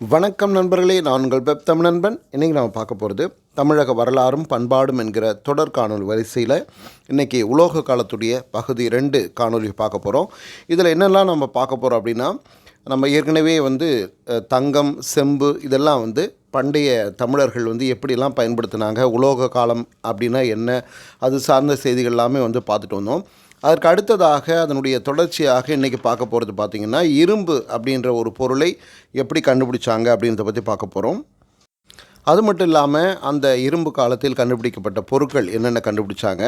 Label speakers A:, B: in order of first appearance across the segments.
A: வணக்கம் நண்பர்களே நான் உங்கள் பெப் தமிழ் நண்பன் இன்றைக்கி நம்ம பார்க்க போகிறது தமிழக வரலாறும் பண்பாடும் என்கிற தொடர் காணொலி வரிசையில் இன்றைக்கி உலோக காலத்துடைய பகுதி ரெண்டு காணொலி பார்க்க போகிறோம் இதில் என்னெல்லாம் நம்ம பார்க்க போகிறோம் அப்படின்னா நம்ம ஏற்கனவே வந்து தங்கம் செம்பு இதெல்லாம் வந்து பண்டைய தமிழர்கள் வந்து எப்படிலாம் பயன்படுத்தினாங்க உலோக காலம் அப்படின்னா என்ன அது சார்ந்த செய்திகள் எல்லாமே வந்து பார்த்துட்டு வந்தோம். அதற்கு அடுத்ததாக அதனுடைய தொடர்ச்சியாக இன்றைக்கி பார்க்க போகிறது பார்த்திங்கன்னா இரும்பு அப்படின்ற ஒரு பொருளை எப்படி கண்டுபிடிச்சாங்க அப்படின்றத பற்றி பார்க்க போகிறோம் அது மட்டும் இல்லாமல் அந்த இரும்பு காலத்தில் கண்டுபிடிக்கப்பட்ட பொருட்கள் என்னென்ன கண்டுபிடிச்சாங்க?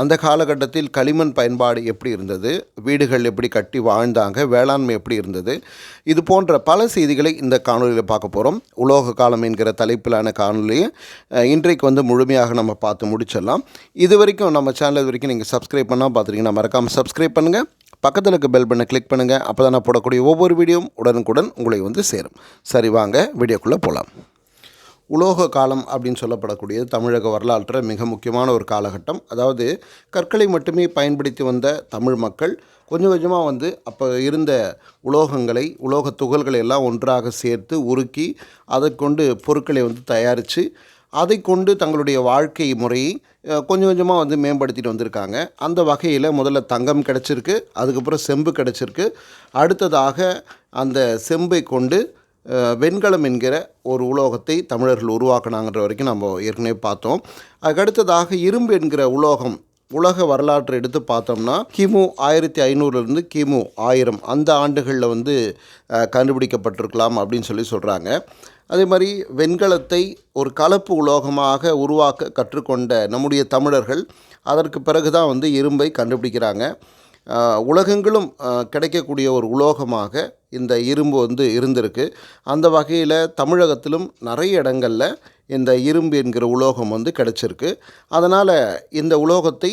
A: அந்த காலகட்டத்தில் களிமண் பயன்பாடு எப்படி இருந்தது? வீடுகள் எப்படி கட்டி வாழ்ந்தாங்க? வேளாண்மை எப்படி இருந்தது? இது போன்ற பல செய்திகளை இந்த காணொலியில் பார்க்க போகிறோம் உலோக காலம் என்கிற தலைப்பிலான காணொலியை இன்றைக்கு வந்து முழுமையாக நம்ம பார்த்து முடிச்சிடலாம். இது வரைக்கும் நம்ம சேனல் இது வரைக்கும் நீங்கள் சப்ஸ்கிரைப் பண்ணால் பார்த்துருக்கீங்கன்னா மறக்காமல் சப்ஸ்கிரைப் பண்ணுங்கள் பக்கத்தில் இருக்க பெல் பண்ணை கிளிக் பண்ணுங்கள் அப்போ தான் நான் போடக்கூடிய ஒவ்வொரு வீடியோவும் உடனுக்குடன் உங்களை வந்து சேரும். சரி வாங்க வீடியோக்குள்ளே போகலாம் உலோக காலம் அப்படின்னு சொல்லப்படக்கூடியது தமிழக வரலாற்றில் மிக முக்கியமான ஒரு காலகட்டம். அதாவது கற்களை மட்டுமே பயன்படுத்தி வந்த தமிழ் மக்கள் கொஞ்சம் கொஞ்சமாக வந்து அப்போ இருந்த உலோகங்களை உலோக துகள்களை எல்லாம் ஒன்றாக சேர்த்து உருக்கி அதை கொண்டு பொருட்களை வந்து தயாரித்து அதை கொண்டு தங்களுடைய வாழ்க்கை முறையை கொஞ்சம் கொஞ்சமாக வந்து மேம்படுத்திட்டு வந்திருக்காங்க. அந்த வகையில் முதல்ல தங்கம் கிடச்சிருக்கு அதுக்கப்புறம் செம்பு கிடச்சிருக்கு. அடுத்ததாக அந்த செம்பை கொண்டு வெண்கலம் என்கிற ஒரு உலோகத்தை தமிழர்கள் உருவாக்குனாங்கன்ற வரைக்கும் நம்ம ஏற்கனவே பார்த்தோம். அதுக்கடுத்ததாக இரும்பு என்கிற உலோகம் உலக வரலாற்றை எடுத்து பார்த்தோம்னா கிமு ஆயிரத்தி ஐநூறுலேருந்து கிமு ஆயிரம் அந்த ஆண்டுகளில் வந்து கண்டுபிடிக்கப்பட்டிருக்கலாம் அப்படின்னு சொல்லி சொல்கிறாங்க அதே மாதிரி வெண்கலத்தை ஒரு கலப்பு உலோகமாக உருவாக்க கற்றுக்கொண்ட நம்முடைய தமிழர்கள் அதற்கு பிறகு தான் வந்து இரும்பை கண்டுபிடிக்கிறாங்க. உலகெங்கிலும் கிடைக்கக்கூடிய ஒரு உலோகமாக இந்த இரும்பு வந்து இருந்திருக்கு. அந்த வகையில் தமிழகத்திலும் நிறைய இடங்களில் இந்த இரும்பு என்கிற உலோகம் வந்து கிடச்சிருக்கு. அதனால் இந்த உலோகத்தை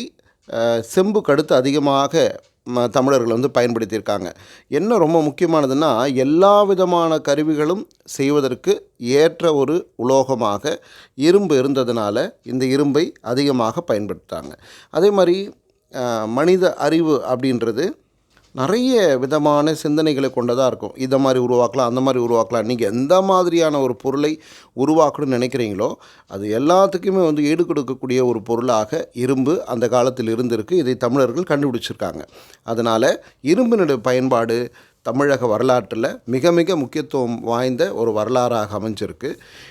A: செம்பு கடுத்து அதிகமாக ம தமிழர்கள் வந்து பயன்படுத்தியிருக்காங்க. என்ன ரொம்ப முக்கியமானதுன்னா எல்லா விதமான கருவிகளும் செய்வதற்கு ஏற்ற ஒரு உலோகமாக இரும்பு இருந்ததுனால இந்த இரும்பை அதிகமாக பயன்படுத்தாங்க அதே மாதிரி மனித அறிவு அப்படின்றது நிறைய விதமான சிந்தனைகளை கொண்டதாக இருக்கும். இதை மாதிரி உருவாக்கலாம் அந்த மாதிரி உருவாக்கலாம். நீங்கள் எந்த மாதிரியான ஒரு பொருளை உருவாக்கணும்னு நினைக்கிறீங்களோ அது எல்லாத்துக்குமே வந்து ஈடு கொடுக்கக்கூடிய ஒரு பொருளாக இரும்பு அந்த காலத்தில் இருந்திருக்கு. இதை தமிழர்கள் கண்டுபிடிச்சிருக்காங்க. அதனால் இரும்பினுடைய பயன்பாடு தமிழக வரலாற்றில் மிக மிக முக்கியத்துவம் வாய்ந்த ஒரு வரலாறாக அமைஞ்சிருக்கு.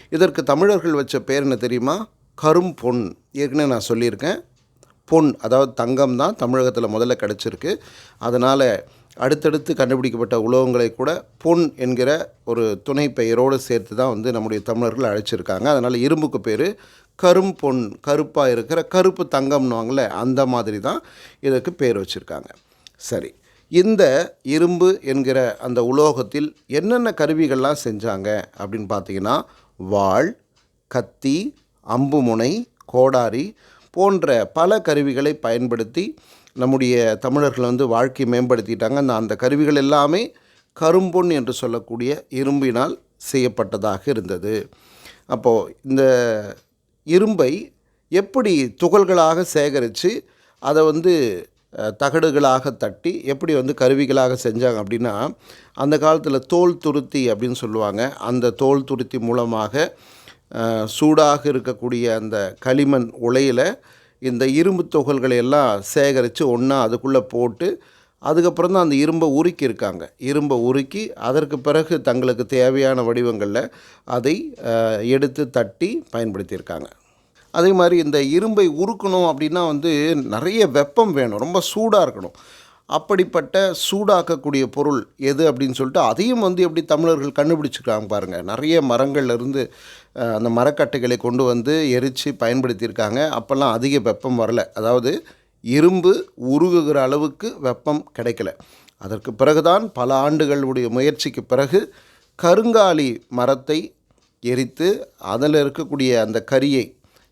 A: இதற்கு தமிழர்கள் வச்ச பேர் என்ன தெரியுமா? கரும் பொன் ஏற்கனவே நான் சொல்லியிருக்கேன். பொன் அதாவது தங்கம் தான் தமிழகத்தில் முதல்ல கிடச்சிருக்கு. அதனால் அடுத்தடுத்து கண்டுபிடிக்கப்பட்ட உலோகங்களை கூட பொன் என்கிற ஒரு துணை பெயரோடு சேர்த்து தான் வந்து நம்முடைய தமிழர்கள் அழைச்சிருக்காங்க. அதனால் இரும்புக்கு பேர் கரும் பொன் கருப்பாக இருக்கிற கருப்பு தங்கம்னுவாங்களே அந்த மாதிரி தான் இதற்கு பேர் வச்சுருக்காங்க. சரி இந்த இரும்பு என்கிற அந்த உலோகத்தில் என்னென்ன கருவிகள்லாம் செஞ்சாங்க அப்படின்னு பார்த்தீங்கன்னா வாள் கத்தி அம்புமுனை கோடாரி போன்ற பல கருவிகளை பயன்படுத்தி நம்முடைய தமிழர்கள் வந்து வாழ்க்கை மேம்படுத்திட்டாங்க. அந்த அந்த கருவிகள் எல்லாமே கரும்பொன் என்று சொல்லக்கூடிய இரும்பினால் செய்யப்பட்டதாக இருந்தது. அப்போது இந்த இரும்பை எப்படி துகள்களாக சேகரித்து அதை வந்து தகடுகளாக தட்டி எப்படி வந்து கருவிகளாக செஞ்சாங்க அப்படின்னா அந்த காலத்தில் தோல் துருத்தி அப்படின்னு சொல்லுவாங்க. அந்த தோல் துருத்தி மூலமாக சூடாக இருக்கக்கூடிய அந்த களிமண் உலையில் இந்த இரும்பு துகள்களை எல்லாம் சேகரித்து ஒன்றா அதுக்குள்ளே போட்டு அதுக்கப்புறம் தான் அந்த இரும்பை உருக்கி இருக்காங்க இரும்பை உருக்கி அதற்கு பிறகு தங்களுக்கு தேவையான வடிவங்களில் அதை எடுத்து தட்டி பயன்படுத்தியிருக்காங்க. அதே மாதிரி இந்த இரும்பை உருக்கணும் அப்படின்னா வந்து நிறைய வெப்பம் வேணும். ரொம்ப சூடாக இருக்கணும். அப்படிப்பட்ட சூடாக்கக்கூடிய பொருள் எது அப்படின்னு சொல்லிட்டு அதையும் வந்து எப்படி தமிழர்கள் கண்டுபிடிச்சிருக்காங்க பாருங்கள் நிறைய மரங்கள்லேருந்து அந்த மரக்கட்டைகளை கொண்டு வந்து எரித்து பயன்படுத்தியிருக்காங்க. அப்போல்லாம் அதிக வெப்பம் வரல. அதாவது இரும்பு உருகுகிற அளவுக்கு வெப்பம் கிடைக்கல. அதற்கு பிறகுதான் பல ஆண்டுகளுடைய முயற்சிக்கு பிறகு கருங்காலி மரத்தை எரித்து அதில் இருக்கக்கூடிய அந்த கரியை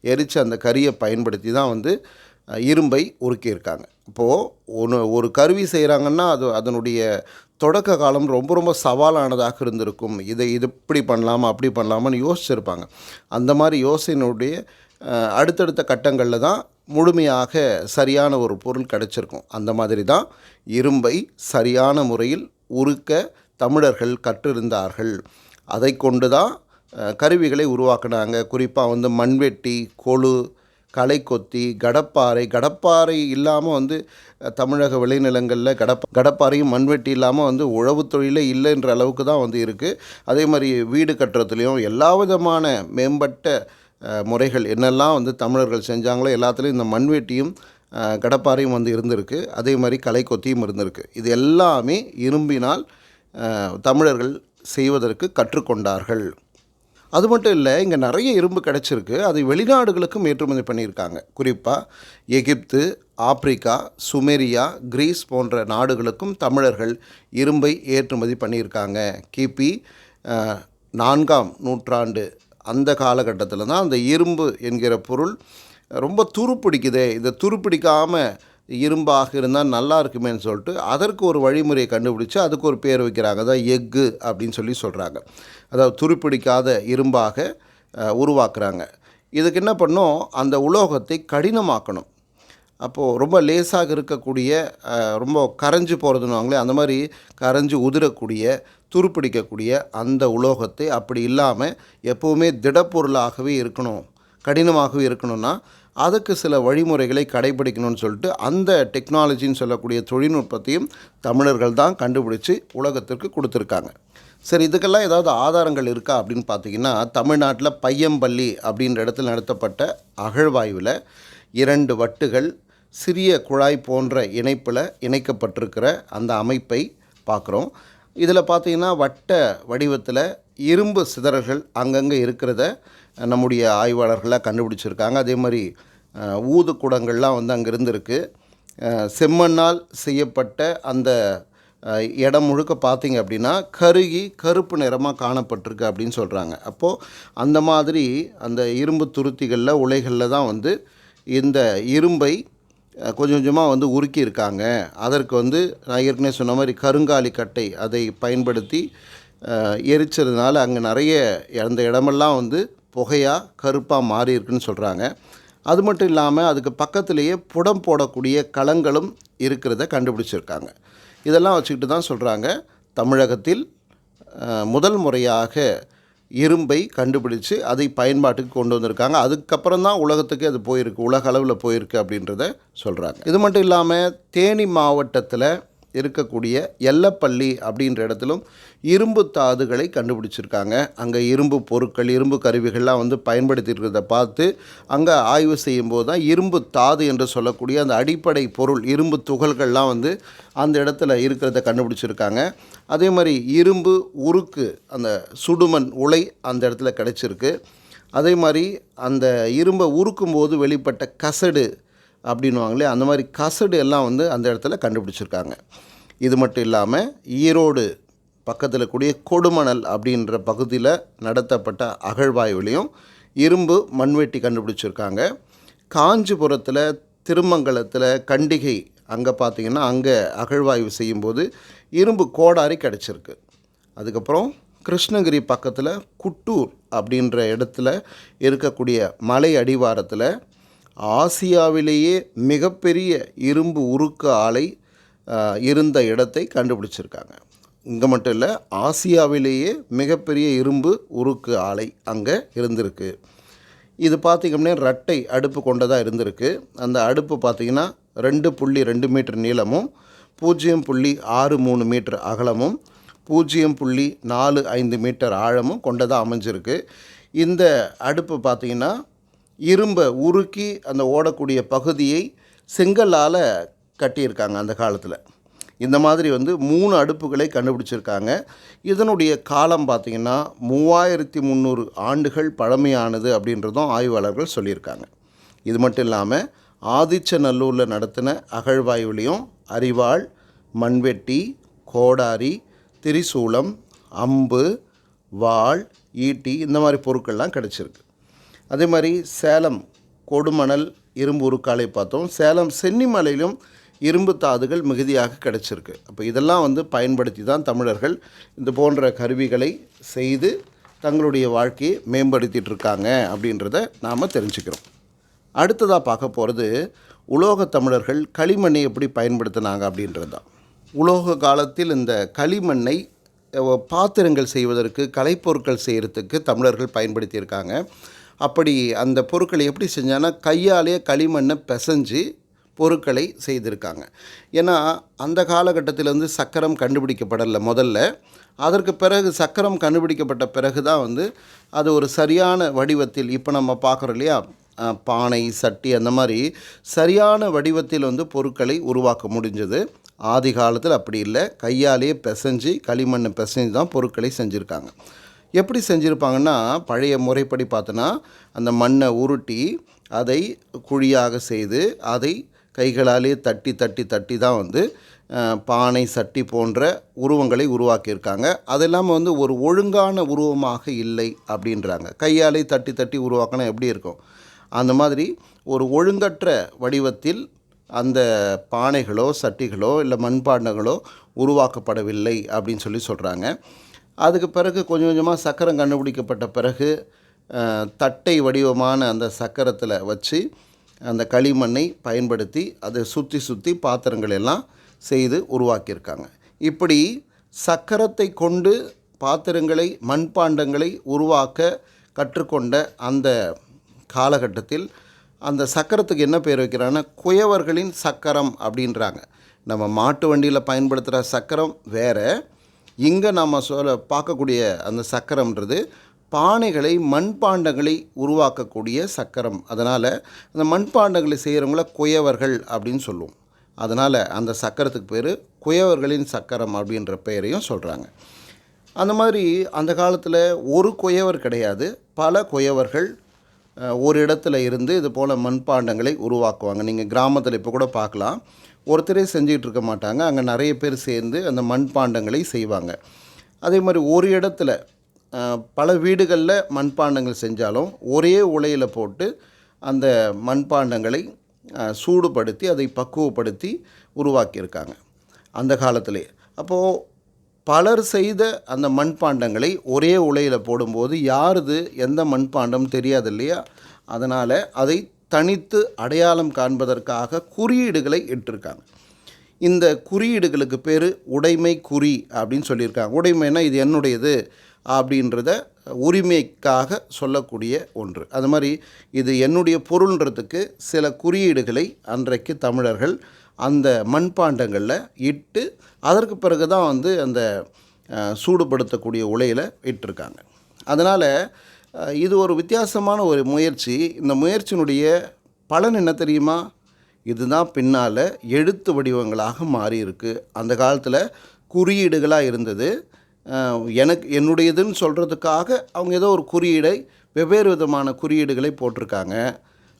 A: எரித்து அந்த கரியை பயன்படுத்தி தான் வந்து இரும்பை உருக்கியிருக்காங்க. இப்போது ஒன்று ஒரு கருவி செய்கிறாங்கன்னா அது அதனுடைய தொடக்க காலம் ரொம்ப ரொம்ப சவாலானதாக இருந்திருக்கும். இதை இது இப்படி பண்ணலாமா அப்படி பண்ணலாமான்னு யோசிச்சிருப்பாங்க. அந்த மாதிரி யோசனையுடைய அடுத்தடுத்த கட்டங்களில் தான் முழுமையாக சரியான ஒரு பொருள் கிடச்சிருக்கும். அந்த மாதிரி தான் இரும்பை சரியான முறையில் உருக்க தமிழர்கள் கற்றிருந்தார்கள். அதை கொண்டு தான் கருவிகளை உருவாக்குனாங்க. குறிப்பாக வந்து மண்வெட்டி கொழு களைக்கொத்தி கடப்பாறை கடப்பாறை இல்லாமல் வந்து தமிழக விளைநிலங்களில் கடப்ப கடப்பாறையும் மண்வெட்டி இல்லாமல் வந்து உழவு தொழிலே இல்லைன்ற அளவுக்கு தான் வந்து இருக்குது அதே மாதிரி வீடு கட்டுறதுலேயும் எல்லா விதமான மேம்பட்ட முறைகள் என்னெல்லாம் வந்து தமிழர்கள் செஞ்சாங்களோ எல்லாத்துலேயும் இந்த மண்வெட்டியும் கடப்பாறையும் வந்து இருந்திருக்கு. அதே மாதிரி களைக்கொத்தியும் இருந்திருக்கு. இது எல்லாமே இரும்பினால் தமிழர்கள் செய்வதற்கு கற்றுக்கொண்டார்கள். அது மட்டும் இல்லை இங்கே நிறைய இரும்பு கிடச்சிருக்கு. அதை வெளிநாடுகளுக்கும் ஏற்றுமதி பண்ணியிருக்காங்க. குறிப்பாக எகிப்து ஆப்பிரிக்கா சுமேரியா கிரீஸ் போன்ற நாடுகளுக்கும் தமிழர்கள் இரும்பை ஏற்றுமதி பண்ணியிருக்காங்க. கிபி நான்காம் நூற்றாண்டு அந்த காலகட்டத்தில் தான் அந்த இரும்பு என்கிற பொருள் ரொம்ப துருப்பிடிக்குதே. இதை துருப்பிடிக்காமல் இரும்பாக இருந்தால் நல்லா இருக்குமேன்னு சொல்லிட்டு அதற்கு ஒரு வழிமுறையை கண்டுபிடிச்சு அதுக்கு ஒரு பேர் வைக்கிறாங்க. அதான் எஃகு அப்படின்னு சொல்லி சொல்கிறாங்க அதாவது துருப்பிடிக்காத இரும்பாக உருவாக்குறாங்க. இதுக்கு என்ன பண்ணும்? அந்த உலோகத்தை கடினமாக்கணும். அப்போது ரொம்ப லேசாக இருக்கக்கூடிய ரொம்ப கரைஞ்சி போகிறதுன்னு அந்த மாதிரி கரைஞ்சி உதிரக்கூடிய துருப்பிடிக்கக்கூடிய அந்த உலோகத்தை அப்படி இல்லாமல் எப்போவுமே திடப்பொருளாகவே இருக்கணும். கடினமாகவே இருக்கணும்னா அதுக்கு சில வழிமுறைகளை கடைபிடிக்கணும்னு சொல்லிட்டு அந்த டெக்னாலஜின்னு சொல்லக்கூடிய தொழில்நுட்பத்தையும் தமிழர்கள் தான் கண்டுபிடிச்சு உலகத்திற்கு கொடுத்துருக்காங்க. சரி இதுக்கெல்லாம் ஏதாவது ஆதாரங்கள் இருக்கா அப்படின்னு பார்த்தீங்கன்னா தமிழ்நாட்டில் பையம்பள்ளி அப்படின்ற இடத்துல நடத்தப்பட்ட அகழ்வாய்வில் இரண்டு வட்டுகள் சிறிய குழாய் போன்ற இணைப்பில் இணைக்கப்பட்டிருக்கிற அந்த அமைப்பை பார்க்குறோம். இதில் பார்த்தீங்கன்னா வட்ட வடிவத்தில் இரும்பு சிதறல்கள் அங்கங்கே இருக்கிறத நம்முடைய ஆய்வாளர்களாக கண்டுபிடிச்சிருக்காங்க. அதே மாதிரி அஹ், ஊது குடங்கள்லாம் வந்து அங்கே இருந்திருக்கு. செம்மண்ணால் செய்யப்பட்ட அந்த இடம் முழுக்க பார்த்தீங்க அப்படின்னா கருகி கருப்பு நிறமாக காணப்பட்டிருக்கு அப்படின்னு சொல்கிறாங்க அப்போது அந்த மாதிரி அந்த இரும்பு துருத்திகளில் உலைகளில் தான் வந்து இந்த இரும்பை கொஞ்சம் கொஞ்சமாக வந்து உருக்கியிருக்காங்க. அதற்கு வந்து நான் ஏற்கனவே சொன்ன மாதிரி கருங்காலி கட்டை அதை பயன்படுத்தி எரிச்சதுனால அங்கே நிறைய அந்த இடமெல்லாம் வந்து புகையாக கருப்பாக மாறி இருக்குன்னு சொல்கிறாங்க அது மட்டும் இல்லாமல் அதுக்கு பக்கத்திலேயே புடம் போடக்கூடிய களங்களும் இருக்கிறத கண்டுபிடிச்சிருக்காங்க. இதெல்லாம் வச்சுக்கிட்டு தான் சொல்கிறாங்க தமிழகத்தில் முதல் முறையாக இரும்பை கண்டுபிடிச்சு அதை பயன்பாட்டுக்கு கொண்டு வந்திருக்காங்க. அதுக்கப்புறம் தான் உலகத்துக்கு அது போயிருக்கு. உலக அளவில் போயிருக்கு அப்படின்றத சொல்கிறாங்க இது மட்டும் இல்லாமல் தேனி மாவட்டத்தில் இருக்கக்கூடிய எல்லப்பள்ளி அப்படின்ற இடத்திலும் இரும்பு தாதுகளை கண்டுபிடிச்சிருக்காங்க. அங்கே இரும்பு பொருட்கள் இரும்பு கருவிகள்லாம் வந்து பயன்படுத்தியிருக்கிறத பார்த்து அங்கே ஆய்வு செய்யும்போது தான் இரும்பு தாது என்று சொல்லக்கூடிய அந்த அடிப்படை பொருள் இரும்பு துகள்கள்லாம் வந்து அந்த இடத்துல இருக்கிறத கண்டுபிடிச்சிருக்காங்க. அதே மாதிரி இரும்பு உருக்கு அந்த சுடுமண் உலை அந்த இடத்துல கிடச்சிருக்கு. அதே மாதிரி அந்த இரும்பை உருக்கும்போது வெளிப்பட்ட கசடு அப்படின்வாங்களே அந்த மாதிரி கசடு எல்லாம் வந்து அந்த இடத்துல கண்டுபிடிச்சிருக்காங்க. இது மட்டும் இல்லாமல் ஈரோடு பக்கத்தில் கூடிய கொடுமணல் அப்படின்ற பகுதியில் நடத்தப்பட்ட அகழ்வாய்வுலையும் இரும்பு மண்வெட்டி கண்டுபிடிச்சிருக்காங்க. காஞ்சிபுரத்தில் திருமங்கலத்தில் கண்டிகை அங்கே பார்த்தீங்கன்னா அங்கே அகழ்வாய்வு செய்யும்போது இரும்பு கோடாரி கிடச்சிருக்கு. அதுக்கப்புறம் கிருஷ்ணகிரி பக்கத்தில் குட்டூர் அப்படின்ற இடத்துல இருக்கக்கூடிய மலை அடிவாரத்தில் ஆசியாவிலேயே மிகப்பெரிய இரும்பு உருக்கு ஆலை இருந்த இடத்தை கண்டுபிடிச்சிருக்காங்க. இங்கே மட்டும் இல்லை ஆசியாவிலேயே மிகப்பெரிய இரும்பு உருக்கு ஆலை அங்கே இருந்திருக்கு. இது பார்த்திங்கன்னா ரட்டை அடுப்பு கொண்டதாக இருந்திருக்கு. அந்த அடுப்பு பார்த்திங்கன்னா ரெண்டு புள்ளி ரெண்டு மீட்டர் நீளமும் பூஜ்ஜியம் புள்ளி ஆறு மூணு மீட்டர் அகலமும் பூஜ்ஜியம் புள்ளி நாலு ஐந்து மீட்டர் ஆழமும் கொண்டதாக அமைஞ்சிருக்கு. இந்த அடுப்பு பார்த்திங்கன்னா இரும்பை உருக்கி அந்த ஓடக்கூடிய பகுதியை செங்கல்லால் கட்டியிருக்காங்க அந்த காலத்தில். இந்த மாதிரி வந்து மூணு அடுப்புகளை கண்டுபிடிச்சிருக்காங்க. இதனுடைய காலம் பார்த்திங்கன்னா மூவாயிரத்தி முந்நூறு ஆண்டுகள் பழமையானது அப்படின்றதும் ஆய்வாளர்கள் சொல்லியிருக்காங்க. இது மட்டும் இல்லாமல் ஆதிச்சநல்லூரில் நடத்தின அகழ்வாய்வுலேயும் அரிவாள் மண்வெட்டி கோடாரி திரிசூலம் அம்பு வாள் ஈட்டி இந்த மாதிரி பொருட்கள்லாம் கிடச்சிருக்கு. அதே மாதிரி சேலம் கொடுமணல் இரும்பு உருக்காலை பார்த்தோம். சேலம் சென்னிமலையிலும் இரும்பு தாதுகள் மிகுதியாக கிடைச்சிருக்கு. அப்போ இதெல்லாம் வந்து பயன்படுத்தி தான் தமிழர்கள் இந்த போன்ற கருவிகளை செய்து தங்களுடைய வாழ்க்கையை மேம்படுத்திகிட்டு இருக்காங்க அப்படின்றத நாம் தெரிஞ்சுக்கிறோம். அடுத்ததாக பார்க்க போகிறது உலோக தமிழர்கள் களிமண்ணை எப்படி பயன்படுத்தினாங்க அப்படின்றது தான். உலோக காலத்தில் இந்த களிமண்ணை பாத்திரங்கள் செய்வதற்கு கலைப்பொருட்கள் செய்கிறதுக்கு தமிழர்கள் பயன்படுத்தியிருக்காங்க. அப்படி அந்த பொருட்களை எப்படி செஞ்சாங்கன்னா கையாலேயே களிமண்ணை பிசைஞ்சு பொருட்களை செய்திருக்காங்க. ஏன்னா அந்த காலகட்டத்தில் வந்து சக்கரம் கண்டுபிடிக்கப்படலை முதல்ல. அதற்கு பிறகு சக்கரம் கண்டுபிடிக்கப்பட்ட பிறகு தான் வந்து அது ஒரு சரியான வடிவத்தில் இப்போ நம்ம பார்க்குறோம் இல்லையா? பானை சட்டி அந்த மாதிரி சரியான வடிவத்தில் வந்து பொருட்களை உருவாக்க முடிஞ்சது. ஆதி காலத்தில் அப்படி இல்லை. கையாலேயே பிசைஞ்சு களிமண்ணை பிசைஞ்சு தான் பொருட்களை செஞ்சுருக்காங்க. எப்படி செஞ்சுருப்பாங்கன்னா பழைய முறைப்படி பார்த்தோன்னா அந்த மண்ணை உருட்டி அதை குழியாக செய்து அதை கைகளாலே தட்டி தட்டி தட்டி தான் வந்து பானை சட்டி போன்ற உருவங்களை உருவாக்கியிருக்காங்க. அது இல்லாமல் வந்து ஒரு ஒழுங்கான உருவமாக இல்லை அப்படின்றாங்க. கையாலே தட்டி தட்டி உருவாக்கினா எப்படி இருக்கும்? அந்த மாதிரி ஒரு ஒழுங்கற்ற வடிவத்தில் அந்த பானைகளோ சட்டிகளோ இல்லை மண்பாண்டங்களோ உருவாக்கப்படவில்லை அப்படின்னு சொல்லி சொல்கிறாங்க அதுக்கு பிறகு கொஞ்சம் கொஞ்சமாக சக்கரம் கண்டுபிடிக்கப்பட்ட பிறகு தட்டை வடிவமான அந்த சக்கரத்தில் வச்சு அந்த களிமண்ணை பயன்படுத்தி அதை சுற்றி சுற்றி பாத்திரங்கள் எல்லாம் செய்து உருவாக்கியிருக்காங்க. இப்படி சக்கரத்தை கொண்டு பாத்திரங்களை மண்பாண்டங்களை உருவாக்க கற்றுக்கொண்ட அந்த காலகட்டத்தில் அந்த சக்கரத்துக்கு என்ன பேர் வைக்கிறாங்கன்னா குயவர்களின் சக்கரம் அப்படின்றாங்க. நம்ம மாட்டு வண்டியில் பயன்படுத்துகிற சக்கரம் வேறு இங்கே நம்ம சொல்ல பார்க்கக்கூடிய அந்த சக்கரம்ன்றது பானைகளை மண்பாண்டங்களை உருவாக்கக்கூடிய சக்கரம். அதனால் அந்த மண்பாண்டங்களை செய்கிறவங்கள குயவர்கள் அப்படின்னு சொல்லுவோம். அதனால் அந்த சக்கரத்துக்கு பேர் குயவர்களின் சக்கரம் அப்படின்ற பெயரையும் சொல்கிறாங்க அந்த மாதிரி அந்த காலத்தில் ஒரு குயவர் கிடையாது. பல குயவர்கள் ஒரு இடத்துல இருந்து இது போல் மண்பாண்டங்களை உருவாக்குவாங்க. நீங்கள் கிராமத்தில் இப்போ கூட பார்க்கலாம். ஒருத்தரே செஞ்சுக்கிட்டு இருக்க மாட்டாங்க. அங்கே நிறைய பேர் சேர்ந்து அந்த மண்பாண்டங்களை செய்வாங்க. அதே மாதிரி ஒரு இடத்துல பல வீடுகளில் மண்பாண்டங்கள் செஞ்சாலும் ஒரே உலையில் போட்டு அந்த மண்பாண்டங்களை சூடுபடுத்தி அதை பக்குவப்படுத்தி உருவாக்கியிருக்காங்க. அந்த காலத்திலே. அப்போது பலர் செய்த அந்த மண்பாண்டங்களை ஒரே உலையில் போடும்போது யாருது எந்த மண்பாண்டம் தெரியாது இல்லையா அதனால் அதை தனித்து அடையாளம் காண்பதற்காக குறியீடுகளை இட்டிருக்காங்க. இந்த குறியீடுகளுக்கு பேர் உடைமை குறி அப்படின்னு சொல்லியிருக்காங்க. உடைமைனா இது என்னுடையது அப்படின்றத உரிமைக்காக சொல்லக்கூடிய ஒன்று. அது மாதிரி இது என்னுடைய பொருள்ன்றதுக்கு சில குறியீடுகளை அன்றைக்கு தமிழர்கள் அந்த மண்பாண்டங்களில் இட்டு அதற்கு பிறகு தான் வந்து அந்த சூடுபடுத்தக்கூடிய உலையில் இட்டிருக்காங்க. அதனால் இது ஒரு வித்தியாசமான ஒரு முயற்சி. இந்த முயற்சியினுடைய பலன் என்ன தெரியுமா? இதுதான் பின்னால் எழுத்து வடிவங்களாக மாறியிருக்கு. அந்த காலத்தில் குறியீடுகளாக இருந்தது. எனக்கு என்னுடையதுன்னு சொல்கிறதுக்காக அவங்க ஏதோ ஒரு குறியீடை வெவ்வேறு விதமான குறியீடுகளை போட்டிருக்காங்க.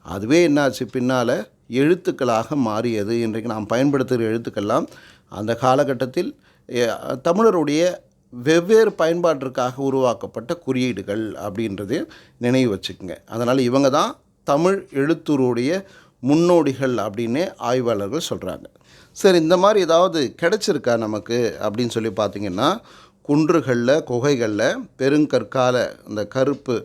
A: அதுவே என்னாச்சு? பின்னால் எழுத்துக்களாக மாறியது. இன்றைக்கு நாம் பயன்படுத்துகிற எழுத்துக்கள்லாம் அந்த காலகட்டத்தில் தமிழருடைய வெவ்வேறு பயன்பாட்டிற்காக உருவாக்கப்பட்ட குறியீடுகள் அப்படின்றது நினைவு வச்சுக்கோங்க. அதனால் இவங்க தான் தமிழ் எழுத்துருடைய முன்னோடிகள் அப்படின்னு ஆய்வாளர்கள் சொல்கிறாங்க சரி இந்த மாதிரி ஏதாவது கிடச்சிருக்கா நமக்கு அப்படின்னு சொல்லி பார்த்தீங்கன்னா குன்றுகளில் குகைகளில் பெருங்கற்கால இந்த கருப்பு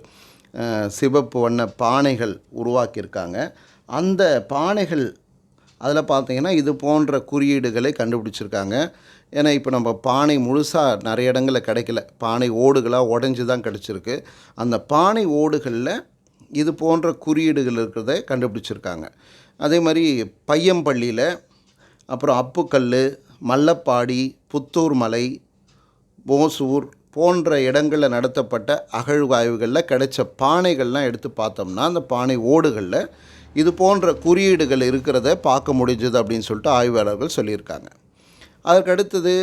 A: சிவப்பு வண்ண பானைகள் உருவாக்கியிருக்காங்க. அந்த பானைகள் அதில் பார்த்தீங்கன்னா இது போன்ற குறியீடுகளை கண்டுபிடிச்சிருக்காங்க. ஏன்னா இப்போ நம்ம பானை முழுசாக நிறைய இடங்களில் கிடைக்கல. பானை ஓடுகளாக உடஞ்சி தான் கிடச்சிருக்கு. அந்த பானை ஓடுகளில் இது போன்ற குறியீடுகள் இருக்கிறத கண்டுபிடிச்சிருக்காங்க. அதே மாதிரி பையம்பள்ளியில் அப்புறம் அப்புக்கல் மல்லப்பாடி புத்தூர் மலை போசூர் போன்ற இடங்களில் நடத்தப்பட்ட அகழ்வாய்வுகளில் கிடைச்ச பானைகள்லாம் எடுத்து பார்த்தோம்னா அந்த பானை ஓடுகளில் இது போன்ற குறியீடுகள் இருக்கிறத பார்க்க முடிஞ்சது அப்படின்னு சொல்லிட்டு ஆய்வாளர்கள் சொல்லியிருக்காங்க. அதற்கடுத்தது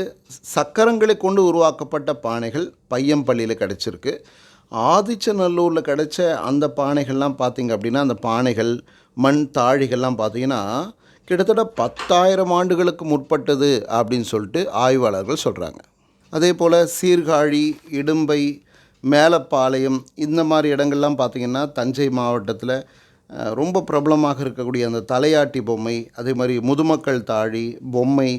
A: சக்கரங்களை கொண்டு உருவாக்கப்பட்ட பானைகள் பையம்பள்ளியில் கிடச்சிருக்கு. ஆதிச்சநல்லூரில் கிடச்ச அந்த பானைகள்லாம் பார்த்திங்க அப்படின்னா அந்த பானைகள் மண் தாழிகள்லாம் பார்த்திங்கன்னா கிட்டத்தட்ட பத்தாயிரம் ஆண்டுகளுக்கு முற்பட்டது அப்படின்னு சொல்லிட்டு ஆய்வாளர்கள் சொல்கிறாங்க அதே போல் சீர்காழி இடும்பை மேலப்பாளையம் இந்த மாதிரி இடங்கள்லாம் பார்த்திங்கன்னா தஞ்சை மாவட்டத்தில் ரொம்ப பிரபலமாக இருக்கக்கூடிய அந்த தலையாட்டி பொம்மை அதே மாதிரி முதுமக்கள் தாழி பொம்மை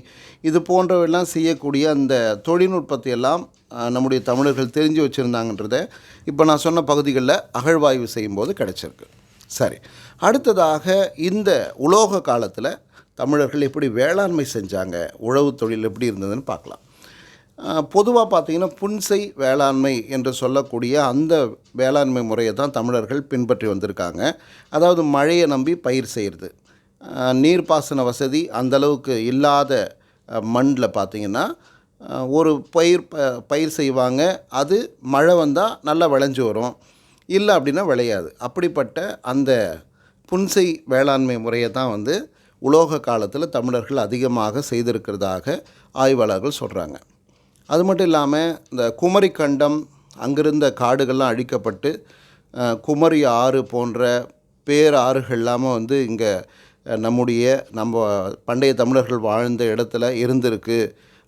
A: இது போன்றவெல்லாம் செய்யக்கூடிய அந்த தொழில்நுட்பத்தை எல்லாம் நம்முடைய தமிழர்கள் தெரிஞ்சு வச்சுருந்தாங்கன்றத இப்போ நான் சொன்ன பகுதிகளில் அகழ்வாய்வு செய்யும்போது கிடச்சிருக்கு. சரி அடுத்ததாக இந்த உலோக காலத்தில் தமிழர்கள் எப்படி வேளாண்மை செஞ்சாங்க உழவு தொழில் எப்படி இருந்ததுன்னு பார்க்கலாம். பொதுவாக பார்த்தீங்கன்னா புன்செய் வேளாண்மை என்று சொல்லக்கூடிய அந்த வேளாண்மை முறையை தான் தமிழர்கள் பின்பற்றி வந்திருக்காங்க. அதாவது மழையை நம்பி பயிர் செய்கிறது நீர்ப்பாசன வசதி அந்தளவுக்கு இல்லாத மண்ணில் பார்த்தீங்கன்னா ஒரு பயிர் ப- பயிர் செய்வாங்க. அது மழை வந்தால் நல்லா விளைஞ்சு வரும். இல்லை அப்படின்னா விளையாது. அப்படிப்பட்ட அந்த புன்செய் வேளாண்மை முறையை தான் வந்து உலோக காலத்தில் தமிழர்கள் அதிகமாக செய்திருக்கிறதாக ஆய்வாளர்கள் சொல்கிறாங்க அது மட்டும் இல்லாமல் இந்த குமரி கண்டம் அங்கிருந்த காடுகள்லாம் அழிக்கப்பட்டு குமரி ஆறு போன்ற பேராறுகள் இல்லாமல் வந்து இங்கே நம்முடைய நம்ம பண்டைய தமிழர்கள் வாழ்ந்த இடத்துல இருந்திருக்கு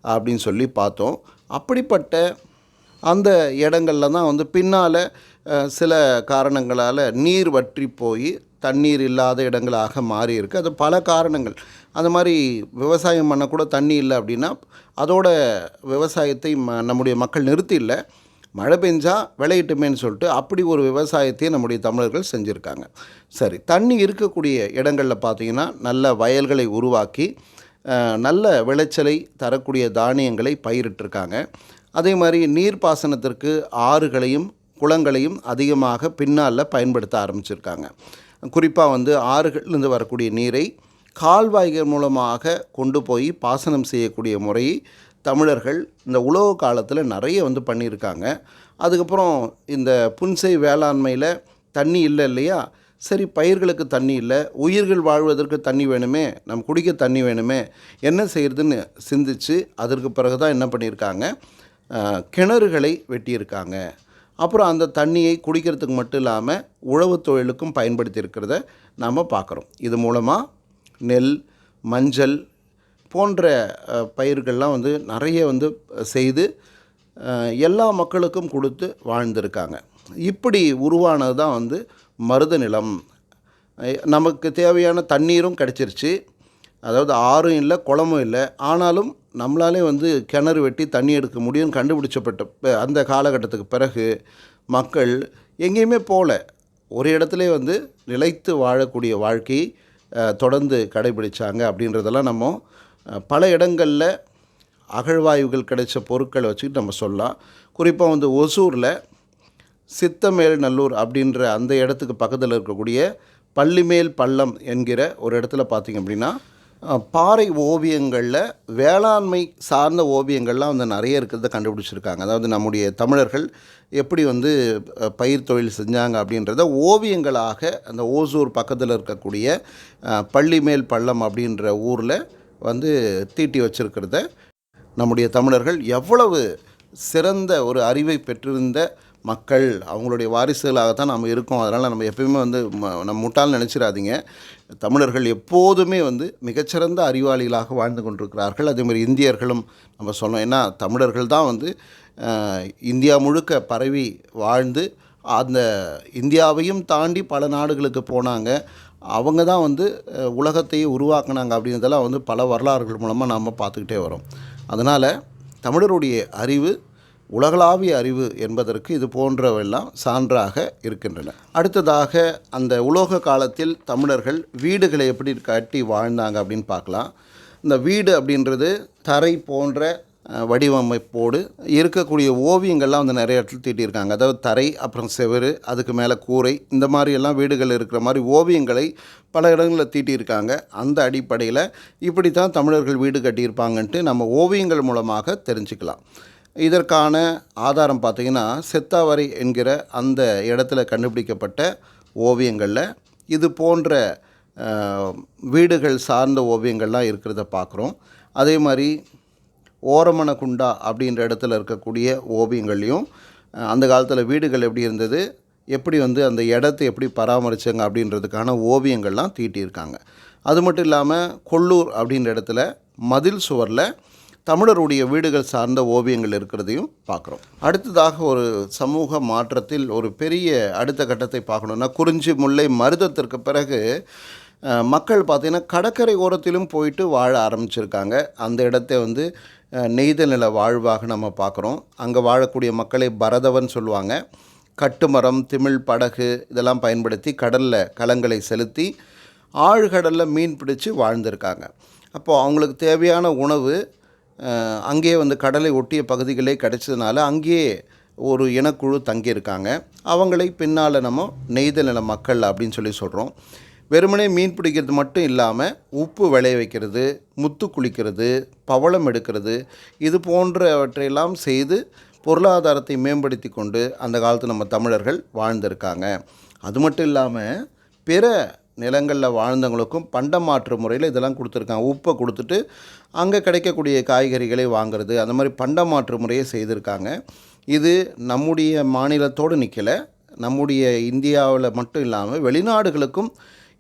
A: அப்படின்னு சொல்லி பார்த்தோம். அப்படிப்பட்ட அந்த இடங்கள்ல தான் வந்து பின்னால் சில காரணங்களால் நீர் வற்றி போய் தண்ணீர் இல்லாத இடங்களாக மாறியிருக்கு. அது பல காரணங்கள். அந்த மாதிரி விவசாயம் பண்ணக்கூட தண்ணி இல்லை அப்படின்னா அதோட விவசாயத்தை ம நம்முடைய மக்கள் நிறுத்தி இல்லை மழை பெஞ்சால் விளையிட்டுமேன்னு சொல்லிட்டு அப்படி ஒரு விவசாயத்தையே நம்முடைய தமிழர்கள் செஞ்சுருக்காங்க. சரி தண்ணி இருக்கக்கூடிய இடங்களில் பார்த்தீங்கன்னா நல்ல வயல்களை உருவாக்கி நல்ல விளைச்சலை தரக்கூடிய தானியங்களை பயிரிட்டிருக்காங்க. அதே மாதிரி நீர்ப்பாசனத்திற்கு ஆறுகளையும் குளங்களையும் அதிகமாக பின்னால் பயன்படுத்த ஆரம்பிச்சிருக்காங்க. குறிப்பாக வந்து ஆறுகள்லேருந்து வரக்கூடிய நீரை கால்வாய்கள் மூலமாக கொண்டு போய் பாசனம் செய்யக்கூடிய முறையை தமிழர்கள் இந்த உலக காலத்தில் நிறைய வந்து பண்ணியிருக்காங்க. அதுக்கப்புறம் இந்த புன்செய் வேளாண்மையில் தண்ணி இல்லை இல்லையா? சரி பயிர்களுக்கு தண்ணி இல்லை உயிர்கள் வாழ்வதற்கு தண்ணி வேணுமே நம்ம குடிக்க தண்ணி வேணுமே என்ன செய்கிறதுன்னு சிந்திச்சு அதற்கு பிறகு தான் என்ன பண்ணியிருக்காங்க? கிணறுகளை வெட்டியிருக்காங்க. அப்புறம் அந்த தண்ணியை குடிக்கிறதுக்கு மட்டும் இல்லாமல் உழவு தொழிலுக்கும் பயன்படுத்தி இருக்கிறத நாம் பார்க்குறோம். இது மூலமாக நெல் மஞ்சள் போன்ற பயிர்கள்லாம் வந்து நிறைய வந்து செய்து எல்லா மக்களுக்கும் கொடுத்து வாழ்ந்திருக்காங்க. இப்படி உருவானது தான் வந்து மருத நிலம் நமக்கு தேவையான தண்ணீரும் கிடச்சிருச்சு. அதாவது ஆறும் இல்லை குளமும் இல்லை. ஆனாலும் நம்மளாலே வந்து கிணறு வெட்டி தண்ணி எடுக்க முடியும்னு கண்டுபிடிச்சப்பட்ட அந்த காலகட்டத்துக்கு பிறகு மக்கள் எங்கேயுமே போகல. ஒரு இடத்துல வந்து நிலைத்து வாழக்கூடிய வாழ்க்கை தொடர்ந்து கடைபிடித்தாங்க அப்படின்றதெல்லாம் நம்ம பல இடங்களில் அகழ்வாய்வுகள் கிடைச்ச பொருட்களை வச்சுக்கிட்டு நம்ம சொல்லலாம். குறிப்பாக வந்து ஒசூரில் சித்தமேல் நல்லூர் அப்படின்ற அந்த இடத்துக்கு பக்கத்தில் இருக்கக்கூடிய பள்ளிமேல் பள்ளம் என்கிற ஒரு இடத்துல பார்த்திங்க அப்படின்னா பாறை ஓவியங்களில் வேளாண்மை சார்ந்த ஓவியங்கள்லாம் வந்து நிறைய இருக்கிறத கண்டுபிடிச்சிருக்காங்க. அதாவது நம்முடைய தமிழர்கள் எப்படி வந்து பயிர் தொழில் செஞ்சாங்க அப்படின்றத ஓவியங்களாக அந்த ஓசூர் பக்கத்தில் இருக்கக்கூடிய பள்ளிமேல் பள்ளம் அப்படின்ற ஊரில் வந்து தீட்டி வச்சிருக்கிறத நம்முடைய தமிழர்கள் எவ்வளவு சிறந்த ஒரு அறிவை பெற்றிருந்த மக்கள் அவங்களுடைய வாரிசுகளாகத்தான் நாம் இருக்கோம். அதனால் நம்ம எப்பயுமே வந்து ம- நம்ம முட்டாள் நினச்சிடாதீங்க தமிழர்கள் எப்போதுமே வந்து மிகச்சிறந்த அறிவாளிகளாக வாழ்ந்து கொண்டிருக்கிறார்கள். அதேமாதிரி இந்தியர்களும் நம்ம சொன்னோம். ஏன்னா தமிழர்கள் தான் வந்து இந்தியா முழுக்க பரவி வாழ்ந்து அந்த இந்தியாவையும் தாண்டி பல நாடுகளுக்கு போனாங்க. அவங்க தான் வந்து உலகத்தையே உருவாக்குனாங்க அப்படின்றதெல்லாம் வந்து பல வரலாறுகள் மூலமாக நாம் பார்த்துக்கிட்டே வரோம். அதனால் தமிழருடைய அறிவு உலகளாவிய அறிவு என்பதற்கு இது போன்றவெல்லாம் சான்றாக இருக்கின்றன. அடுத்ததாக அந்த உலோக காலத்தில் தமிழர்கள் வீடுகளை எப்படி கட்டி வாழ்ந்தாங்க அப்படின்னு பார்க்கலாம். இந்த வீடு அப்படின்றது தரை போன்ற வடிவமைப்போடு இருக்கக்கூடிய ஓவியங்கள்லாம் வந்து நிறைய இடத்துல தீட்டியிருக்காங்க. அதாவது தரை அப்புறம் செவரு அதுக்கு மேலே கூரை இந்த மாதிரியெல்லாம் வீடுகள் இருக்கிற மாதிரி ஓவியங்களை பல இடங்களில் தீட்டியிருக்காங்க. அந்த அடிப்படையில் இப்படி தான் தமிழர்கள் வீடு கட்டியிருப்பாங்கன்ட்டு நம்ம ஓவியங்கள் மூலமாக தெரிஞ்சுக்கலாம். இதற்கான ஆதாரம் பார்த்திங்கன்னா செத்தாவரை என்கிற அந்த இடத்துல கண்டுபிடிக்கப்பட்ட ஓவியங்களில் இது போன்ற வீடுகள் சார்ந்த ஓவியங்கள்லாம் இருக்கிறத பார்க்குறோம். அதே மாதிரி ஓரமணகுண்டா அப்படின்ற இடத்துல இருக்கக்கூடிய ஓவியங்கள்லையும் அந்த காலத்தில் வீடுகள் எப்படி இருந்தது எப்படி வந்து அந்த இடத்தை எப்படி பராமரித்தாங்க அப்படின்றதுக்கான ஓவியங்கள்லாம் தீட்டியிருக்காங்க. அது மட்டும் இல்லாமல் கொள்ளூர் அப்படின்ற இடத்துல மதில் சுவரில் தமிழருடைய வீடுகள் சார்ந்த ஓவியங்கள் இருக்கிறதையும் பார்க்குறோம். அடுத்ததாக ஒரு சமூக மாற்றத்தில் ஒரு பெரிய அடுத்த கட்டத்தை பார்க்கணுன்னா குறிஞ்சி முல்லை மருதத்திற்கு பிறகு மக்கள் பார்த்திங்கன்னா கடற்கரை ஓரத்திலும் போயிட்டு வாழ ஆரம்பிச்சிருக்காங்க. அந்த இடத்தை வந்து நெய்த நெய்தல் நில வாழ்வாக நம்ம பார்க்குறோம். அங்கே வாழக்கூடிய மக்களை பரதவன் சொல்லுவாங்க. கட்டுமரம் திமிழ் படகு இதெல்லாம் பயன்படுத்தி கடலில் கலங்களை செலுத்தி ஆழ்கடலில் மீன் பிடிச்சு வாழ்ந்திருக்காங்க. அப்போது அவங்களுக்கு தேவையான உணவு அங்கேயே வந்து கடலை ஒட்டிய பகுதிகளே கிடைச்சதுனால அங்கேயே ஒரு இனக்குழு தங்கியிருக்காங்க. அவங்களை பின்னால் நம்ம நெய்தல் நில மக்கள் அப்படின்னு சொல்லி சொல்கிறோம் வெறுமனே மீன் பிடிக்கிறது மட்டும் இல்லாமல் உப்பு விளைய வைக்கிறது முத்து குளிக்கிறது பவளம் எடுக்கிறது இது போன்றவற்றையெல்லாம் செய்து பொருளாதாரத்தை மேம்படுத்தி கொண்டு அந்த காலத்து நம்ம தமிழர்கள் வாழ்ந்திருக்காங்க. அது மட்டும் இல்லாமல் பிற நிலங்களில் வாழ்ந்தவங்களுக்கும் பண்டம் மாற்று முறையில் இதெல்லாம் கொடுத்துருக்காங்க. உப்பை கொடுத்துட்டு அங்கே கிடைக்கக்கூடிய காய்கறிகளை வாங்குறது அந்த மாதிரி பண்டம் மாற்று முறையை செய்திருக்காங்க. இது நம்முடைய மாநிலத்தோடு நிற்கலை நம்முடைய இந்தியாவில் மட்டும் இல்லாமல் வெளிநாடுகளுக்கும்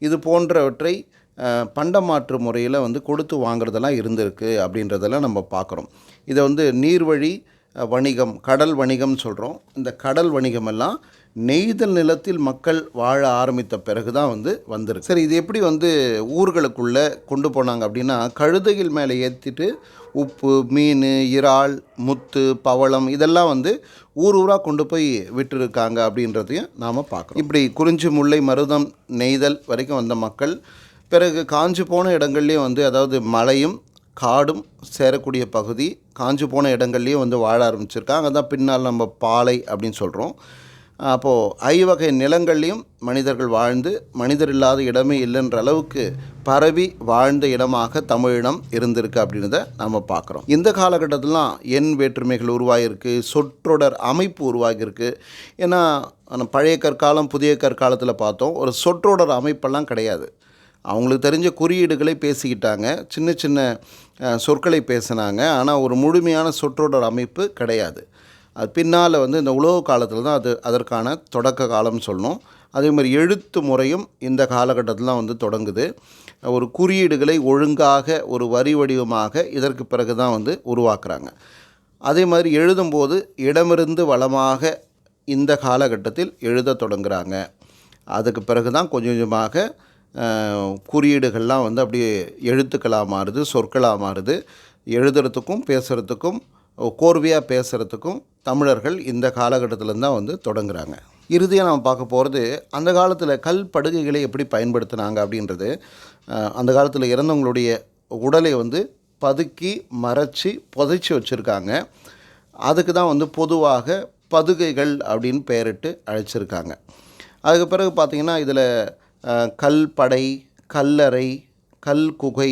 A: இது போன்றவற்றை பண்டம் பண்டமாற்று முறையில் வந்து கொடுத்து வாங்குறதெல்லாம் இருந்திருக்கு அப்படின்றதெல்லாம் நம்ம பார்க்குறோம். இதை வந்து நீர்வழி வணிகம் கடல் வணிகம் சொல்கிறோம். இந்த கடல் வணிகமெல்லாம் நெய்தல் நிலத்தில் மக்கள் வாழ ஆரம்பித்த பிறகு தான் வந்து வந்திருக்கு. சரி இது எப்படி வந்து ஊர்களுக்குள்ளே கொண்டு போனாங்க அப்படின்னா கழுதைகள் மேலே ஏற்றிட்டு உப்பு மீன் இறால் முத்து பவளம் இதெல்லாம் வந்து ஊர் ஊராக கொண்டு போய் விட்டுருக்காங்க அப்படின்றதையும் நாம் பார்க்குறோம். இப்படி குறிஞ்சி முல்லை மருதம் நெய்தல் வரைக்கும் வந்த மக்கள் பிறகு காஞ்சு போன இடங்கள்லேயும் வந்து அதாவது மலையும் காடும் சேரக்கூடிய பகுதி காஞ்சு போன இடங்கள்லேயும் வந்து வாழ ஆரம்பிச்சிருக்காங்க. அதான் பின்னால் நம்ம பாலை அப்படின்னு சொல்கிறோம் அப்போது ஐவகை நிலங்கள்லேயும் மனிதர்கள் வாழ்ந்து மனிதர் இல்லாத இடமே இல்லைன்ற அளவுக்கு பரவி வாழ்ந்த இடமாக தமிழினம் இருந்திருக்கு அப்படின்றத நம்ம பார்க்குறோம். இந்த காலகட்டத்திலாம் எண் வேற்றுமைகள் உருவாகியிருக்கு சொற்றொடர் அமைப்பு உருவாகியிருக்கு. ஏன்னா பழைய கற்காலம் புதிய கற்காலத்தில் பார்த்தோம் ஒரு சொற்றொடர் அமைப்பெல்லாம் கிடையாது. அவங்களுக்கு தெரிஞ்ச குறியீடுகளை பேசிக்கிட்டாங்க சின்ன சின்ன சொற்களை பேசினாங்க ஆனால் ஒரு முழுமையான சொற்றொடர் அமைப்பு கிடையாது. அது பின்னால் வந்து இந்த உலக காலத்தில் தான் அது அதற்கான தொடக்க காலம்னு சொல்லணும் அதே மாதிரி எழுத்து முறையும் இந்த காலகட்டத்தில் தான் வந்து தொடங்குது. ஒரு குறியீடுகளை ஒழுங்காக ஒரு வரி வடிவமாக இதற்கு பிறகு தான் வந்து உருவாக்குறாங்க. அதே மாதிரி எழுதும்போது இடமிருந்து வளமாக இந்த காலகட்டத்தில் எழுத தொடங்குறாங்க. அதுக்கு பிறகு தான் கொஞ்சம் கொஞ்சமாக குறியீடுகள்லாம் வந்து அப்படியே எழுத்துக்களாக மாறுது சொற்களாக மாறுது. எழுதுறதுக்கும் பேசுகிறதுக்கும் கோர்வையாக பேசுகிறதுக்கும் தமிழர்கள் இந்த காலகட்டத்தில் தான் வந்து தொடங்குகிறாங்க இறுதியாக நம்ம பார்க்க போகிறது அந்த காலத்தில் கல் படுகைகளை எப்படி பயன்படுத்தினாங்க அப்படின்றது அந்த காலத்தில் இறந்தவங்களுடைய உடலை வந்து பதுக்கி மறைச்சி புதைச்சி வச்சுருக்காங்க. அதுக்கு தான் வந்து பொதுவாக பதுகைகள் அப்படின்னு பெயரிட்டு அழைச்சிருக்காங்க. அதுக்கு பிறகு பார்த்திங்கன்னா இதில் கல் படை கல்லறை கல் குகை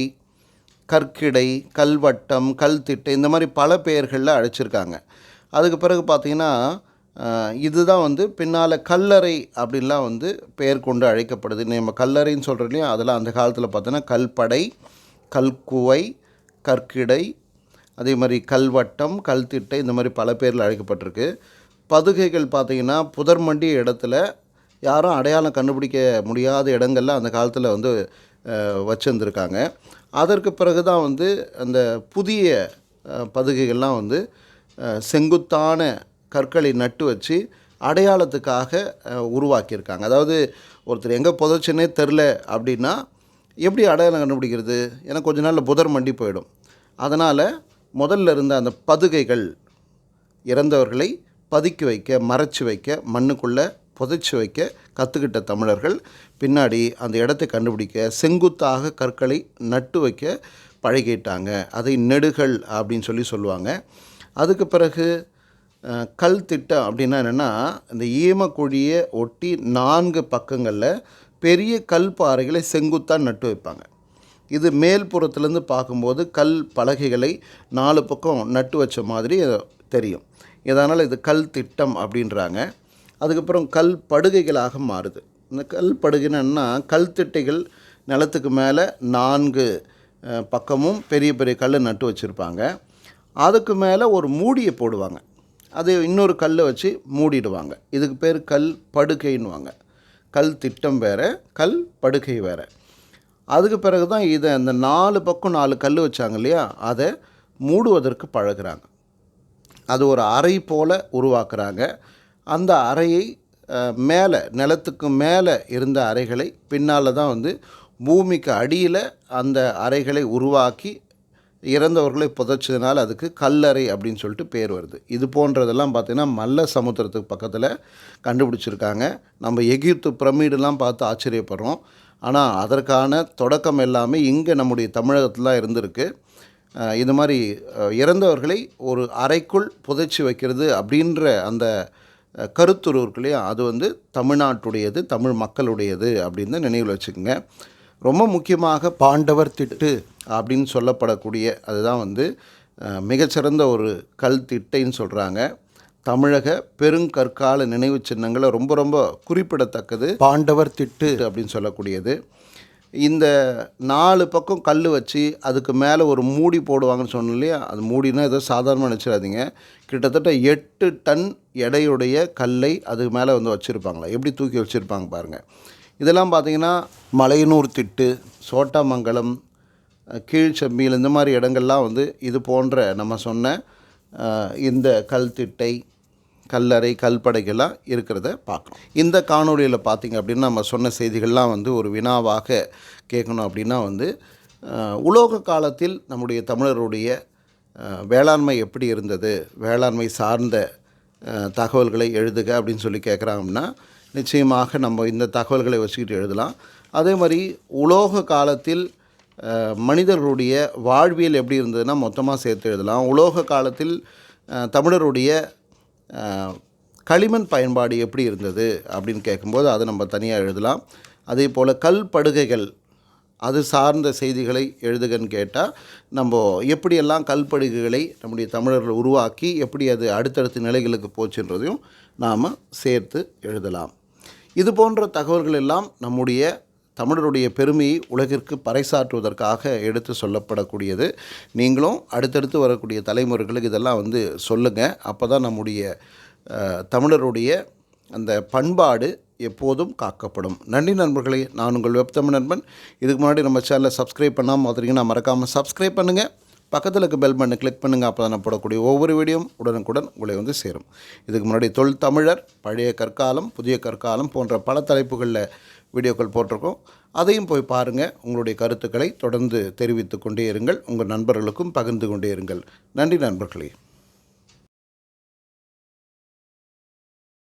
A: கற்கிடை கல்வட்டம் கல்திட்டை இந்த மாதிரி பல பெயர்களில் அழைச்சிருக்காங்க. அதுக்கு பிறகு பார்த்திங்கன்னா இதுதான் வந்து பின்னால் கல்லறை அப்படின்லாம் வந்து பெயர் கொண்டு அழைக்கப்படுது. நம்ம கல்லறைன்னு சொல்கிறோம் அதெல்லாம் அந்த காலத்தில் பார்த்தோன்னா கல்படை கல்குவை கற்கிடை அதே மாதிரி கல்வட்டம் கல்திட்டை இந்த மாதிரி பல பேரில் அழைக்கப்பட்டிருக்கு. பதுகைகள் பார்த்திங்கன்னா புதர்மண்டிய இடத்துல யாரும் அடையாளம் கண்டுபிடிக்க முடியாத இடங்கள்ல அந்த காலத்தில் வந்து வச்சுருந்துருக்காங்க. அதற்கு பிறகு தான் வந்து அந்த புதிய பதுகைகள்லாம் வந்து செங்குத்தான கற்களை நட்டு வச்சு அடையாளத்துக்காக உருவாக்கியிருக்காங்க. அதாவது ஒருத்தர் எங்கே புதைச்சுன்னே தெரில அப்படின்னா எப்படி அடையாளம் கண்டுபிடிக்கிறது? ஏன்னா கொஞ்ச நாளில் புதர் மண்டி போயிடும். அதனால் முதல்ல இருந்த அந்த பதுகைகள் இறந்தவர்களை பதுக்கி வைக்க மறைச்சு வைக்க மண்ணுக்குள்ளே புதைச்சி வைக்க கற்றுக்கிட்ட தமிழர்கள் பின்னாடி அந்த இடத்தை கண்டுபிடிக்க செங்குத்தாக கற்களை நட்டு வைக்க பழகிட்டாங்க. அதை நெடுகள் அப்படின்னு சொல்லி சொல்லுவாங்க. அதுக்கு பிறகு கல் திட்டம் அப்படின்னா என்னென்னா இந்த ஈமக்குழியை ஒட்டி நான்கு பக்கங்களில் பெரிய கல் பாறைகளை செங்குத்தாக நட்டு வைப்பாங்க. இது மேல்புறத்துலேருந்து பார்க்கும்போது கல் பலகைகளை நாலு பக்கம் நட்டு வச்ச மாதிரி தெரியும். இதனால் இது கல் திட்டம் அப்படின்றாங்க. அதுக்கப்புறம் கல் படுகைகளாக மாறுது. இந்த கல் படுகைன்னா கல் திட்டைகள் நிலத்துக்கு மேலே நான்கு பக்கமும் பெரிய பெரிய கல் நட்டு வச்சுருப்பாங்க. அதுக்கு மேலே ஒரு மூடியை போடுவாங்க. அது இன்னொரு கல்லை வச்சு மூடிடுவாங்க. இதுக்கு பேர் கல் படுகைன்னுவாங்க. கல் திட்டம் வேறு கல் படுகை வேறு. அதுக்கு பிறகு தான் இதை அந்த நாலு பக்கம் நாலு கல் வச்சாங்க இல்லையா அதை மூடுவதற்கு பழகுறாங்க. அது ஒரு அறை போல் உருவாக்குறாங்க. அந்த அறையை மேலே நிலத்துக்கு மேலே இருந்த அறைகளை பின்னால் தான் வந்து பூமிக்கு அடியில் அந்த அறைகளை உருவாக்கி இறந்தவர்களை புதைச்சதுனால அதுக்கு கல்லறை அப்படின்னு சொல்லிட்டு பேர் வருது. இது போன்றதெல்லாம் பார்த்திங்கன்னா மல்ல சமுத்திரத்துக்கு பக்கத்தில் கண்டுபிடிச்சிருக்காங்க. நம்ம எகிப்து பிரமிடுலாம் பார்த்து ஆச்சரியப்படுறோம். ஆனால் அதற்கான தொடக்கம் எல்லாமே இங்கே நம்முடைய தமிழகத்தில் தான் இருந்திருக்கு. இது மாதிரி இறந்தவர்களை ஒரு அறைக்குள் புதைச்சி வைக்கிறது அப்படின்ற அந்த கருத்துரு இருக்கு இல்லையா அது வந்து தமிழ்நாட்டுடையது தமிழ் மக்களுடையது அப்படின்னு நினைவில் வச்சுக்கோங்க. ரொம்ப முக்கியமாக பாண்டவர் திட்டு அப்படின்னு சொல்லப்படக்கூடிய அதுதான் வந்து மிகச்சிறந்த ஒரு கல் திட்டைன்னு சொல்கிறாங்க தமிழக பெருங்கற்கால நினைவு சின்னங்களை ரொம்ப ரொம்ப குறிப்பிடத்தக்கது பாண்டவர் திட்டு. அப்படின்னு சொல்லக்கூடியது. இந்த நாலு பக்கம் கல் வச்சு அதுக்கு மேலே ஒரு மூடி போடுவாங்கன்னு சொன்னோம் இல்லையா? அது மூடினா ஏதோ சாதாரணமாக நினச்சிடாதீங்க. கிட்டத்தட்ட எட்டு டன் எடையுடைய கல்லை அதுக்கு மேலே வந்து வச்சுருப்பாங்களா? எப்படி தூக்கி வச்சுருப்பாங்க பாருங்கள் இதெல்லாம் பார்த்தீங்கன்னா மலையனூர் திட்டு சோட்டாமங்கலம் அஹ், கீழ்ச்செம்பியில் இந்த மாதிரி இடங்கள்லாம் வந்து இது போன்ற நம்ம சொன்ன இந்த கல் திட்டை கல்லறை கல்படைகளாக இருக்கிறத பார்க்கணும். இந்த காணொளியில் பார்த்திங்க அப்படின்னா நம்ம சொன்ன செய்திகள்லாம் வந்து ஒரு வினாவாக கேட்கணும் அப்படின்னா வந்து உலோக காலத்தில் நம்முடைய தமிழருடைய வேளாண்மை எப்படி இருந்தது வேளாண்மை சார்ந்த தகவல்களை எழுதுக அப்படின்னு சொல்லி கேட்குறாங்கன்னா நிச்சயமாக நம்ம இந்த தகவல்களை வச்சுக்கிட்டு எழுதலாம். அதே மாதிரி உலோக காலத்தில் மனிதர்களுடைய வாழ்வியல் எப்படி இருந்ததுன்னா மொத்தமாக சேர்த்து எழுதலாம். உலோக காலத்தில் தமிழருடைய களிமண் பயன்பாடு எப்படி இருந்தது அப்படின்னு கேட்கும்போது அதை நம்ம தனியாக எழுதலாம். அதே போல் கல் படுகைகள் அது சார்ந்த செய்திகளை எழுதுகன்னு கேட்டால் நம்ம எப்படியெல்லாம் கல்படுகைகளை நம்முடைய தமிழர்கள் உருவாக்கி எப்படி அது அடுத்தடுத்த நிலைகளுக்கு போச்சுன்றதையும் நாம் சேர்த்து எழுதலாம். இது போன்ற தகவல்கள் எல்லாம் நம்முடைய தமிழருடைய பெருமையை உலகிற்கு பறைசாற்றுவதற்காக எடுத்து சொல்லப்படக்கூடியது. நீங்களும் அடுத்தடுத்து வரக்கூடிய தலைமுறைகளுக்கு இதெல்லாம் வந்து சொல்லுங்கள் அப்போ தான் நம்முடைய தமிழருடைய அந்த பண்பாடு எப்போதும் காக்கப்படும். நன்றி நண்பர்களே. நான் உங்கள் வெப் தமிழ் நண்பன். இதுக்கு முன்னாடி நம்ம சேனலை சப்ஸ்கிரைப் பண்ணாமல் பார்த்துருக்கீங்கன்னா மறக்காமல் சப்ஸ்கிரைப் பண்ணுங்கள் பக்கத்தில் இருக்க பெல் பட்டனை கிளிக் பண்ணுங்கள் அப்போ தான் நான் போடக்கூடிய ஒவ்வொரு வீடியோவும் உடனுக்குடன் உங்களை வந்து சேரும். இதுக்கு முன்னாடி தொல் தமிழர் பழைய கற்காலம் புதிய கற்காலம் போன்ற பல தலைப்புகளில் வீடியோக்கள் போட்டிருக்கோம். அதையும் போய் பாருங்கள் உங்களுடைய கருத்துக்களை தொடர்ந்து தெரிவித்து கொண்டே இருங்கள். உங்கள் நண்பர்களுக்கும் பகிர்ந்து கொண்டே இருங்கள். நன்றி நண்பர்களே.